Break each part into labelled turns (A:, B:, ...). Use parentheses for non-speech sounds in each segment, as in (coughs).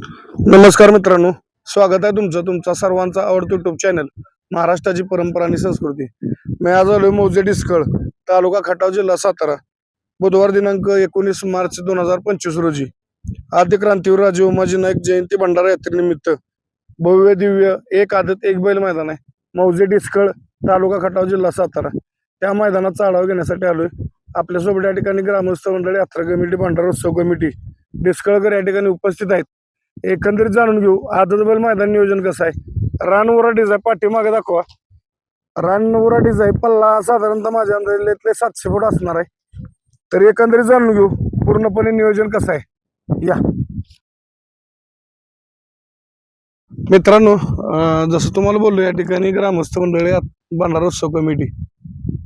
A: नमस्कार मित्रांनो स्वागत आहे तुमचं तुमचा सर्वांचा आवडतो युट्यूब चॅनल महाराष्ट्राची परंपरा आणि संस्कृती. मी आज आलोय मौजे डिस्कळ तालुका खटाव जिल्हा सातारा. बुधवार दिनांक एकोणीस मार्च दोन हजार पंचवीस रोजी. आद्य क्रांतीवीर राजे उमाजी नाईक जयंती भंडारा यात्रेनिमित्त भव्य दिव्य एक आदत एक बैल मैदान आहे. मौजे डिस्कळ तालुका खटाव जिल्हा सातारा. त्या मैदानाचा आढावा घेण्यासाठी आलोय. आपल्यासोबत या ठिकाणी ग्रामस्थ मंडळ यात्रा कमिटी भंडारोत्सव कमिटी डिस्कळकर या ठिकाणी उपस्थित आहेत. एकंदरीत जाणून घेऊ. आदत बैल मैदान नियोजन कसं आहे? रान आहे पाठीमागे दाखवा. रान उराटीचा आहे पल्ला साधारणतः माझ्या अंदाजातले सातशे फूट असणार आहे. तर एकंदरीत जाणून घेऊ पूर्णपणे नियोजन कसं आहे? या. मित्रांनो जसं तुम्हाला बोललो या ठिकाणी ग्रामस्थ मंडळी आत- भंडारा उत्सव कमिटी.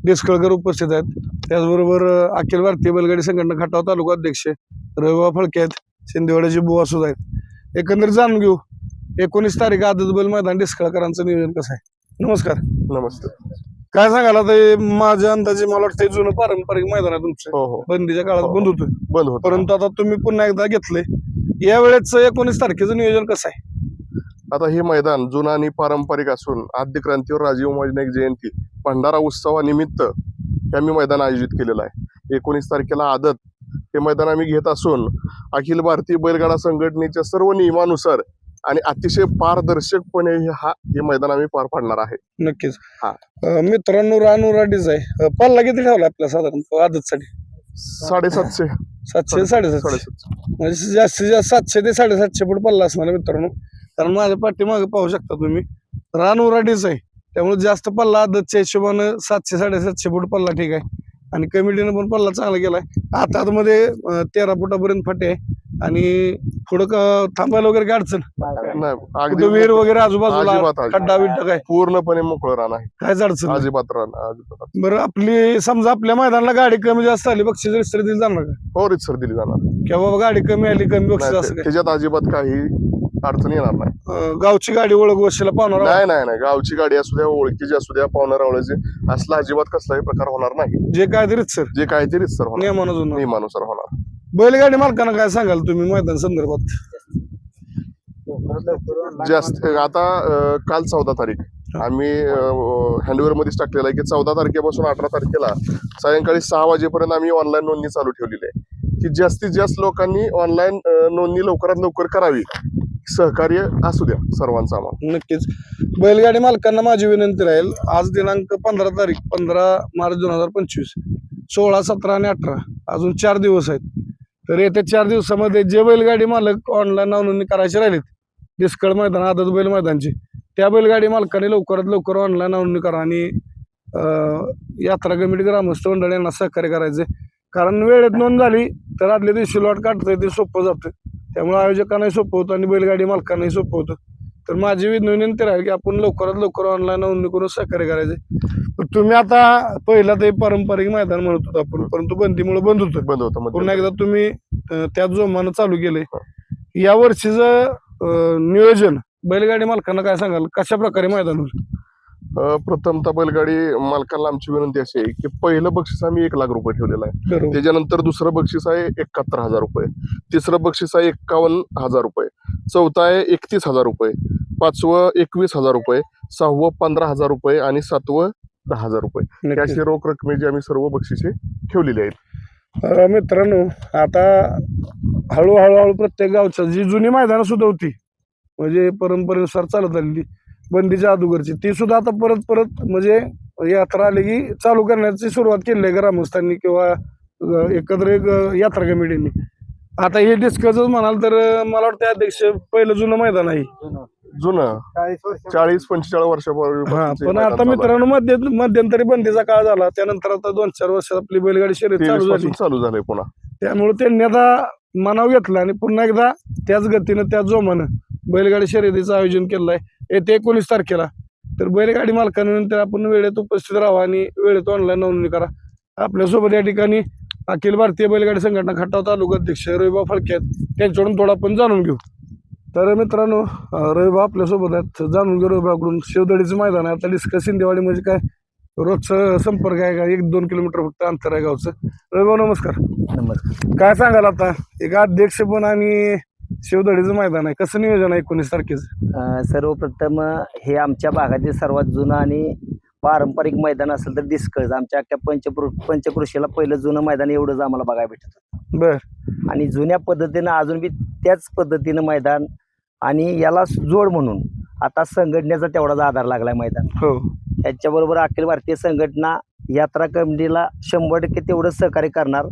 A: डिस्कळकर उपस्थित आहेत. त्याचबरोबर अखिल भारतीय बैलगाडी संघटना खटाव तालुका अध्यक्ष रविबा फळके आहेत. शिंदेवाड्याचे बुवा सुद्धा आहेत. एकंदरीत जाणून घेऊ. एकोणीस तारीख आदत बैल मैदान डिस्कळकरांचं नियोजन कसं आहे? नमस्कार.
B: नमस्ते.
A: काय सांगाल आता हे माझ्या अंदाजे मला वाटतं हे जुनं पारंपरिक मैदान आहे तुमचं.
B: हो हो.
A: बंदीच्या काळात
B: हो.
A: बंद होतं.
B: बंद होत.
A: परंतु आता तुम्ही पुन्हा एकदा घेतलंय. यावेळेच एकोणीस तारखेचं नियोजन कसं आहे?
B: आता हे मैदान जुनं आणि पारंपरिक असून आद्य क्रांतीवर राजीव उमाजी नाईक जयंती भंडारा उत्सवानिमित्त हे आम्ही मैदान आयोजित केलेलं आहे. एकोणीस तारखेला आदत हे मैदान आम्ही घेत असून अखिल भारतीय बैलगाडा संघटनेच्या सर्व नियमानुसार आणि अतिशय पारदर्शकपणे हे हा मैदान आम्ही पार पाडणार आहे.
A: नक्कीच.
B: हा.
A: मित्रांनो रान उराटीच आहे. पल्ला किती ठेवला आपल्या साधारण आदतसाठी?
B: साडेसातशे.
A: सातशे साडेसातशे.
B: साडेसातशे.
A: म्हणजे जास्तीत जास्त सातशे ते साडेसातशे फूट पल्ला असणार मित्रांनो. कारण माझ्या पाठीमागे पाहू शकता तुम्ही रान उराटीच आहे. त्यामुळे जास्त पल्ला आदतच्या हिशोबानं सातशे साडेसातशे फूट पल्ला ठीक आहे. आणि कमिटीनं पण पल्ला चांगला केलाय. आता आतमध्ये तेरा फुटापर्यंत फाटे आहे. आणि क- थांबायला वगैरे काय अडचण? कुठं
B: अगदी
A: विहीर वगैरे आजूबाजूला. खड्डा बिड्डा काय?
B: पूर्णपणे मोकळं आहे.
A: कायच अडचण.
B: अजिबात अजिबात
A: बरं आपली समजा आपल्या मैदानाला गाडी कमी जास्त आली बक्षीस रिस्तर दिली जाणार का?
B: हो सर दिली जाणार.
A: किंवा बाबा गाडी कमी आली कमी बक्षीस काय?
B: त्याच्यात अजिबात काही अडचण येणार नाही.
A: अं, गावची गाडी ओळख वशिला पाहणार
B: नाही नाही नाही. गावची गाडी असू द्या ओळखीची असू द्या पाहुणा रावळ्याची असला अजिबात कसलाही प्रकार होणार नाही.
A: जे काय तरी सर
B: जे काहीतरी सर होणार.
A: नियमानं जुनं.
B: नियमानुसार होणार.
A: बैलगाडी मालकांना काय सांगाल तुम्ही मैदान संदर्भात?
B: जास्त आता अं, काल चौदा तारीख. आम्ही हँडवेअर मध्येच टाकलेला आहे की चौदा तारखेपासून अठरा तारखेला सायंकाळी सहा वाजेपर्यंत आम्ही ऑनलाईन नोंदणी चालू ठेवलेली आहे. की जास्तीत जास्त लोकांनी ऑनलाईन नोंदणी लवकरात लवकर करावी. सहकार्य असू द्या सर्वांचा आम्हाला.
A: नक्कीच. बैलगाडी मालकांना माझी विनंती राहील आज दिनांक पंधरा तारीख पंधरा मार्च दोन हजार पंचवीस सोळा सतरा आणि अठरा अजून चार दिवस आहेत. तर येत्या चार दिवसामध्ये जे बैलगाडी मालक ऑनलाईन नोंदणी करायचे राहिलेत डिस्कळ मैदान आदत बैल मैदानची त्या बैलगाडी मालकाने लवकरात लवकर ऑनलाईन नोंदणी करा आणि यात्रा कमिटी ग्रामस्थ मंडळ यांना सहकार्य करायचे कारण वेळेत नोंद झाली तर आदल्या दिवशी लॉट काढता ते सोपं जातं. त्यामुळे आयोजकांनाही सोपं होतं आणि बैलगाडी मालकांनाही सोपं होतं. तर माझी विनंती राहील की आपण लवकरात लवकर ऑनलाईन नोंदणी करून सहकार्य करायचे. तुम्ही आता पहिला ते पारंपरिक मैदान म्हणत होतो आपण परंतु बंदीमुळे बंद होतं.
B: बंद होतं
A: पुन्हा एकदा तुम्ही अं, त्याच जोमानं चालू केलंय या वर्षीचं नियोजन बैलगाडी मालकांना काय सांगाल? कशा प्रकारे मैदान होईल?
B: प्रथमतः बैलगाडी मालकाला आमची विनंती अशी आहे की पहिलं बक्षीस आम्ही एक लाख रुपये ठेवलेलं आहे. त्याच्यानंतर दुसरं बक्षीस आहे एकाहत्तर हजार रुपये. तिसरं बक्षीस आहे एक्कावन्न हजार रुपये. चौथं आहे एकतीस हजार रुपये. पाचवं एकवीस हजार रुपये. सहावं पंधरा हजार रुपये आणि सातवं दहा हजार रुपये. अशी रोख रकमेची आम्ही सर्व बक्षिसे ठेवलेली आहेत.
A: मित्रांनो आता हळूहळू हळू प्रत्येक गावच्या जी जुनी मैदानं सुद्धा होती म्हणजे परंपरेनुसार चालत आलेली बंदीच्या अगोदरची. ती सुद्धा आता परत परत म्हणजे यात्रा आली की चालू करण्याची सुरुवात केली आहे ग्रामस्थांनी किंवा एकत्र एक यात्रा कमिटीने. आता हे डिस्कस म्हणाल तर मला वाटतं अध्यक्ष पहिलं जुनं मैदान आहे.
B: जुनं? चाळीस पंचेचाळीस
A: हा
B: वर्षापूर्वी
A: पण आता मित्रांनो मध्य मध्यंतरी बंदीचा काळ झाला. त्यानंतर आता दोन चार वर्षात आपली बैलगाडी शर्यत चालू झाली.
B: चालू झालंय पुन्हा.
A: त्यामुळे त्यांनी आता मनाव घेतलं आणि पुन्हा एकदा त्याच गतीनं त्याच जोमानं बैलगाडी शर्यतीचं आयोजन केलं आहे येते एकोणीस तारखेला. तर बैलगाडी मालकानंतर आपण वेळेत उपस्थित राहा आणि वेळेत ऑनलाईन नोंदणी करा. आपल्यासोबत या ठिकाणी अखिल भारतीय बैलगाडी संघटना खटाव तालुका अध्यक्ष रविबा फळके आहेत. त्यांच्याकडून थोडं आपण जाणून घेऊ. तर मित्रांनो रविबा आपल्यासोबत आहेत. जाणून घेऊ रविबाकडून शिवदडीचं मैदान आहे. आता डिस्कस शिंदेवाडी म्हणजे काय? रोजचा संपर्क आहे का? एक दोन किलोमीटर फक्त अंतर आहे गावचं. रविबा नमस्कार.
C: नमस्कार.
A: काय सांगाल आता? एक अध्यक्ष पण आणि शिवदळीचं मैदान आहे. कसं नियोजन आहे एकोणीस तारखेचं?
C: अ, सर्वप्रथम हे आमच्या भागातील सर्वात जुनं आणि पारंपरिक मैदान असेल तर दिसकळच. आमच्या अख्ख्या पंचकृ पंचकृषीला पहिलं जुनं मैदान एवढंच आम्हाला बघायला भेटत होतं.
A: बर.
C: आणि जुन्या पद्धतीनं अजून बी त्याच पद्धतीनं मैदान आणि याला जोड म्हणून आता संघटनेचा तेवढाच आधार लागलाय मैदान.
A: हो.
C: त्याच्याबरोबर अखिल भारतीय संघटना यात्रा कमिटीला शंभर टक्के तेवढंच सहकार्य करणार.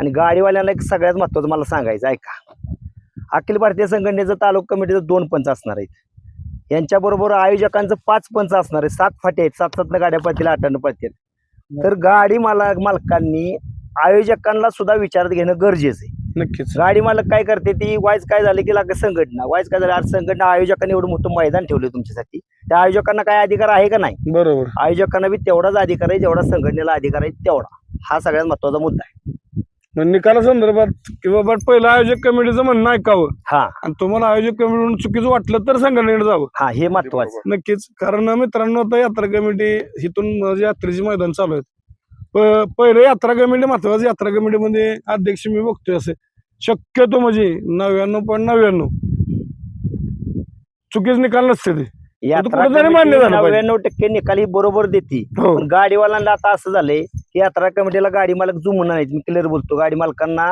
C: आणि गाडीवाल्यांना एक सगळ्यात महत्त्वाचं मला सांगायचं ऐका. अखिल भारतीय संघटनेचं तालुका कमिटीचं दोन पंच असणार आहेत. यांच्याबरोबर आयोजकांचं पाच पंच असणार आहे सात फाटे आहेत. सात सात गाड्या पळतील अठ्ठ्याण्णव पळतील. तर गाडी मालक मालकांनी आयोजकांना सुद्धा विचारात घेणं गरजेचं आहे.
A: नक्कीच.
C: गाडी मालक काय करते ती वाईज काय झालं की लाग संघटना. वाईज काय झालं? आज संघटना आयोजकांनी एवढं मोठं मैदान ठेवलं तुमच्यासाठी. त्या आयोजकांना काय अधिकार आहे का नाही?
A: बरोबर.
C: आयोजकांना बी तेवढाच अधिकार आहे जेवढा संघटनेला अधिकार आहे तेवढा. हा सगळ्यात महत्त्वाचा मुद्दा आहे.
A: मग निकाला संदर्भात किंवा बट पहिलं आयोजक कमिटीचं म्हणणं ऐकावं.
C: हा.
A: आणि तुम्हाला आयोजक कमिटीकडून चुकीचं वाटलं तर संघटनेकडे जावं.
C: हा हे महत्वाचं.
A: नक्कीच. कारण मित्रांनो आता यात्रा कमिटी इथून म्हणजे यात्रेची मैदान चालू आहेत. प- पहिलं यात्रा कमिटी महत्वाचं यात्रा कमिटीमध्ये अध्यक्ष मी बघतोय असे. शक्यतो म्हणजे नव्याण्णव पॉईंट नव्याण्णव. चुकीच निकाल नसते ते.
C: यात्रा
A: कुठेतरी मान्य झालं पाहिजे.
C: नव्याण्णव टक्के निकाल ही बरोबर देते.
A: हो.
C: पण गाडीवाल्यांना आता असं झालंय यात्रा कमिटीला गाडी मालक जुमून नाहीत मी क्लिअर बोलतो. गाडी मालकांना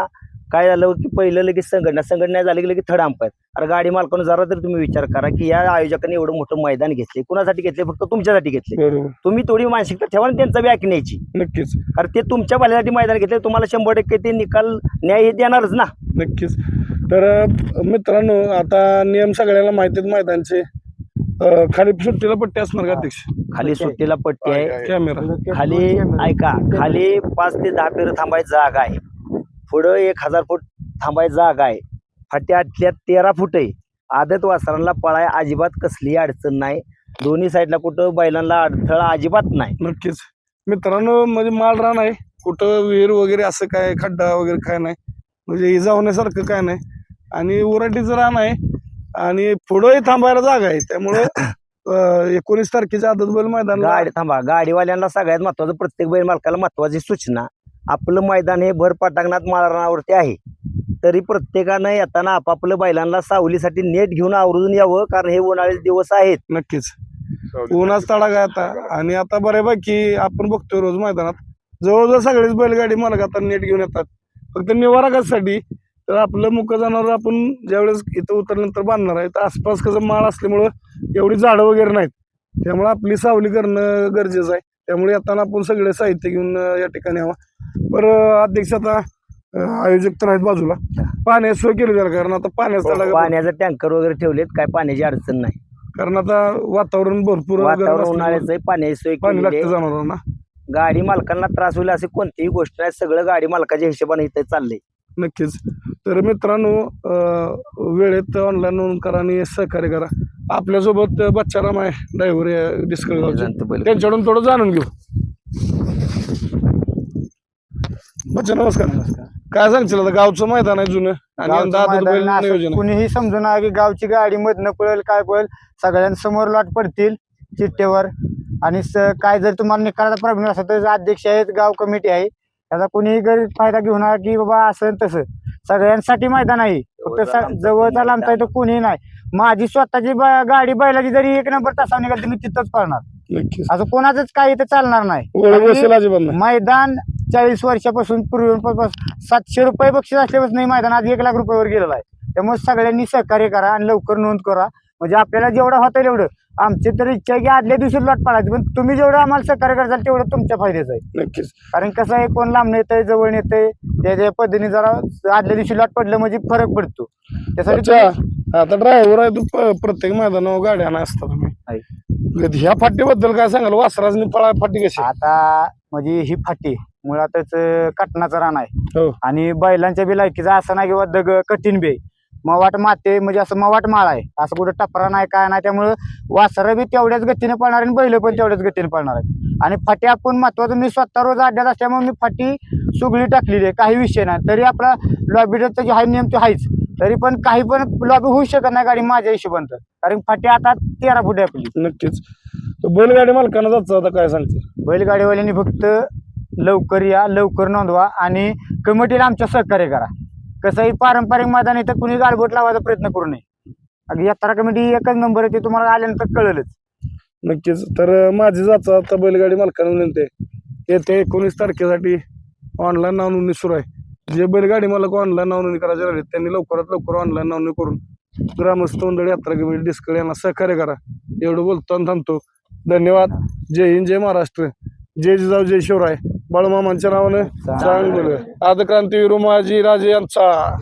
C: काय झालं की पहिलं लगेच संघटना संघटना झाली की लगेच थर्ड अंपायर अरे गाडी मालकांना जरा तरी तुम्ही विचार करा की या आयोजकांनी एवढं मोठं मैदान घेतले कुणासाठी घेतले फक्त तुमच्यासाठी घेतले तुम्ही थोडी मानसिकता ठेवा आणि त्यांचा बी ऐकण्याची
A: नक्कीच.
C: कारण ते तुमच्या भल्यासाठी मैदान घेतले तुम्हाला शंभर टक्के ते निकाल न्याय हे देणारच ना.
A: नक्कीच. तर मित्रांनो आता नियम सगळ्याला माहिती आहेत मैदानचे. अं, खाली सुट्टीला पट्टी असणार का अध्यक्ष?
C: खाली सुट्टीला पट्टी आहे.
A: कॅमेरा
C: खाली ऐका खाली पाच ते दहा फेर थांबायची जागा आहे. पुढं एक हजार फूट थांबायची जागा आहे. फाट्यातल्या तेरा फूट आहे. आदत वासरांना पळाय अजिबात कसली अडचण नाही. दोन्ही साईडला कुठं बैलांना अडथळा अजिबात नाही.
A: नक्कीच. मित्रांनो म्हणजे माल रान आहे. कुठं विहीर वगैरे असं काय खड्डा वगैरे काय नाही. म्हणजे इजा होण्यासारखं काय नाही. आणि उराटीचं रान आहे. आणि पुढंही थांबायला जागा आहे. त्यामुळे (coughs) एकोणीस तारखेच्या आदत बैल मैदान
C: गाडी थांबा. गाडीवाल्यांना सगळ्यात महत्वाचं प्रत्येक बैल मालकाला महत्वाची सूचना. आपलं मैदान हे भर पटांगणात माळरानावरती आहे. तरी प्रत्येकानं येताना आपापलं बैलांना सावलीसाठी नेट घेऊन आवरून यावं कारण हे उन्हाळ्याचे दिवस आहेत.
A: नक्कीच. उन्हाच तडा काय आता. आणि आता बऱ्यापैकी आपण बघतोय रोज मैदानात जवळजवळ सगळेच बैलगाडी मालक आता नेट घेऊन येतात. फक्त निवारा कशासाठी तर आपलं मुक जनावर आपण ज्यावेळेस इथं उतरल्यानंतर बांधणार आहे तर आसपास कसं माळ असल्यामुळं एवढी झाडं वगैरे नाहीत. त्यामुळे आपली सावली करणं गरजेचं आहे. त्यामुळे येताना आपण सगळे साहित्य घेऊन या ठिकाणी यावं. बरं अध्यक्ष आता आयोजक तर आहेत बाजूला. पाण्याची सोय केली जाईल कारण आता पाण्याचा तडाखा-
C: पाण्याचं टँकर वगैरे ठेवलेत काय पाण्याची अडचण नाही.
A: कारण आता वातावरण भरपूर
C: वातावरण उन्हाळ्याचं पाण्याची सोय
A: पाणी लागतं
C: आहे.
A: जनावरांना
C: गाडी मालकांना त्रास होईल अशी कोणतीही गोष्ट नाही सगळं गाडी मालकाच्या हिशोबाने इथे चाललंय.
A: नक्कीच. तर मित्रांनो वेळेत ऑनलाईन नोंद करा आणि सहकार्य करा. आपल्यासोबत बच्चाराम आहे ड्रायव्हर डिस्कस त्यांच्याकडून थोडं जाणून घेऊ. बच्चा नमस्कार. काय सांगशील आता? गावचं मैदान आहे जुनं आणि
D: गावचं
A: यंदा आदत बैल
D: मैदान असं
A: नियोजन आहे.
D: कुणीही समजू नका की गावची गाडी मधनं पळेल काय पळेल सगळ्यांसमोर लॉट पडतील चिठ्ठेवर. आणि स- काय जर तुम्हाला निकालाचा प्रॉब्लेम असेल तर अध्यक्ष आहेत गाव कमिटी आहे. त्याचा कुणीही गैर फायदा नका की बाबा असं तसं. सगळ्यांसाठी मैदान आहे. फक्त
C: जवळचा
D: स- जवळचा लांबचा इथं कुणीही नाही. माझी स्वतःची ब- गाडी बैलाची जरी एक नंबर तासावर निघाली तर मी तिथंच पळणार.
A: नक्कीच.
D: असं कोणाचंच काही इथं चालणार नाही.
A: ओळख
D: आणि
A: बसेल अजिबात नाही.
D: मैदान चाळीस वर्षापासून पूर्वीपासून सातशे रुपये बक्षीस असल्यापासून नाही मैदान आज एक लाख रुपयावर गेलेलं आहे. त्यामुळे सगळ्यांनी सहकार्य करा आणि लवकर नोंद करा. म्हणजे आपल्याला जेवढं होतं तेवढं. आमची तर इच्छा आहे की आदल्या दिवशी लॉट पाडायची पण तुम्ही जेवढं आम्हाला सहकार्य करताल तेवढं तुमच्या फायद्याचं आहे.
A: नक्कीच.
D: कारण कसं आहे कोण लांब येतंय जवळ येतंय त्याच्या पद्धतीने जरा आदल्या दिवशी लॉट पडलं म्हणजे फरक पडतो. त्यासाठी
A: अच्छा आता ड्रायव्हर आहे तू प- प्रत्येक मैदानावर गाड्या असतात ह्या फाटीबद्दल काय सांगाल? वासराजनी पळा फाटी कशी?
D: आता म्हणजे ही फाटी मुळातच अं, कटनाचं रान आहे.
A: हो.
D: आणि बैलांच्या बी लायकीचा असं नाही किंवा दग कठीण बी आहे. मवाट माते म्हणजे असं मवाट माळ आहे. असं कुठं टपरा नाही काय नाही. त्यामुळं वासरं बी तेवढ्याच गतीने पळणार आणि बैल पण तेवढ्याच गतीने पळणार आहेत. आणि फाटी आपण महत्वाचं मी स्वतः रोज अड्ड्यात असल्यामुळे मी फाटी सुगडी टाकलेली आहे. काही विषय नाही. तरी आपला लॉबीचा जे आहे नियम तो आहेच. तरी पण काही पण लॉबी होऊ शकत नाही गाडी माझ्या हिशोबानं कारण फाटी आता तेरा फूट आपली.
A: नक्कीच. बैलगाडी मालकांना जायचं आता काय सांगते?
D: बैलगाडीवाल्यांनी फक्त लवकर या लवकर नोंदवा आणि कमिटीला आमच्या सहकार्य करा. कसंही पारंपरिक मैदान इथं कुणी गालबोट लावायचा प्रयत्न करू नये. अगदी यात्रा कमिटी एकच नंबर आहे ते तुम्हाला आल्यानंतर कळलंच.
A: नक्कीच. तर माझी जाचा आता बैलगाडी मालकांना विनंती आहे येत्या एकोणीस तारखेसाठी ऑनलाईन नावनोंदणी सुरू आहे. जे बैलगाडी मालक ऑनलाईन नाव नोंदणी करायचे राहिले त्यांनी लवकरात लवकर ऑनलाईन नोंदणी करून ग्रामस्थ मंडळ यात्रा कमिटी डिस्कळ यांना सहकार्य करा. एवढं बोलतो आणि थांबतो. धन्यवाद. जय हिंद जय महाराष्ट्र. जय जिजाऊ जय शिवराय. बाळूमामांच्या नावानं चांगलं. आदक्रांती विरू माझी राजे यांचा.